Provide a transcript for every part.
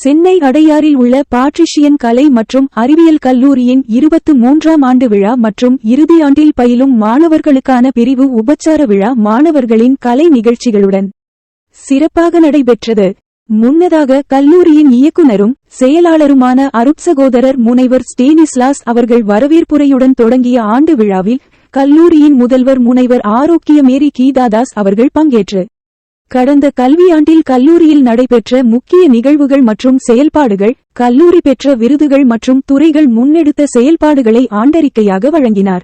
சென்னை அடையாறில் உள்ள பாட்ரிஷியன் கலை மற்றும் அறிவியல் கல்லூரியின் இருபத்து மூன்றாம் ஆண்டு விழா மற்றும் இறுதி ஆண்டில் பயிலும் மாணவர்களுக்கான பிரிவு உபச்சார விழா மாணவர்களின் கலை நிகழ்ச்சிகளுடன் சிறப்பாக நடைபெற்றது. முன்னதாக கல்லூரியின் இயக்குனரும் செயலாளருமான அருட்சகோதரர் முனைவர் ஸ்டேனிஸ்லாஸ் அவர்கள் வரவேற்புரையுடன் தொடங்கிய ஆண்டு விழாவில் கல்லூரியின் முதல்வர் முனைவர் ஆரோக்கிய மேரி கீதாதாஸ் அவர்கள் பங்கேற்று கடந்த கல்வியாண்டில் கல்லூரியில் நடைபெற்ற முக்கிய நிகழ்வுகள் மற்றும் செயல்பாடுகள் கல்லூரி பெற்ற விருதுகள் மற்றும் துறைகள் முன்னெடுத்த செயல்பாடுகளை ஆண்டறிக்கையாக வழங்கினார்.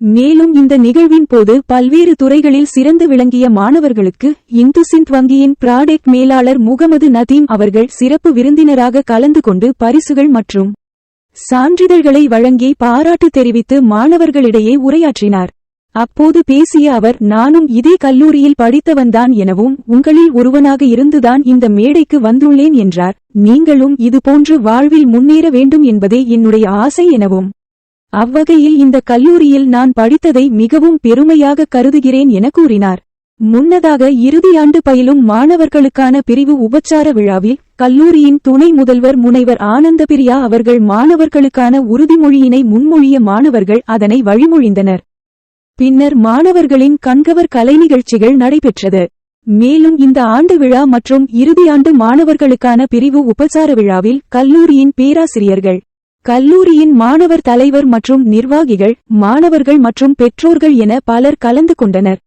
மேலும் இந்த நிகழ்வின் போது பல்வேறு துறைகளில் சிறந்து விளங்கிய மாணவர்களுக்கு இந்துசிந்த் வங்கியின் ப்ராடெக்ட் மேலாளர் முகமது நதீம் அவர்கள் சிறப்பு விருந்தினராக கலந்து கொண்டு பரிசுகள் மற்றும் சான்றிதழ்களை வழங்கி பாராட்டு தெரிவித்து மாணவர்களிடையே உரையாற்றினார். அப்போது பேசிய அவர் நானும் இதே கல்லூரியில் படித்தவன்தான் எனவும் உங்களில் ஒருவனாக இருந்துதான் இந்த மேடைக்கு வந்துள்ளேன் என்றார். நீங்களும் இதுபோன்று வாழ்வில் முன்னேற வேண்டும் என்பதே என்னுடைய ஆசை எனவும். அவ்வகையில் இந்த கல்லூரியில் நான் படித்ததை மிகவும் பெருமையாக கருதுகிறேன் என கூறினார். முன்னதாக இறுதியாண்டு பயிலும் மாணவர்களுக்கான பிரிவு உபச்சார விழாவில் கல்லூரியின் துணை முதல்வர் முனைவர் ஆனந்தபிரியா அவர்கள் மாணவர்களுக்கான உறுதிமொழியினை முன்மொழிய மாணவர்கள் அதனை வழிமொழிந்தனர். பின்னர் மாணவர்களின் கண்கவர் கலை நிகழ்ச்சிகள் நடைபெற்றது. மேலும் இந்த ஆண்டு விழா மற்றும் இறுதியாண்டு மாணவர்களுக்கான பிரிவு உபசார விழாவில் கல்லூரியின் பேராசிரியர்கள் கல்லூரியின் மாணவர் தலைவர் மற்றும் நிர்வாகிகள் மாணவர்கள் மற்றும் பெற்றோர்கள் என பலர் கலந்து கொண்டனர்.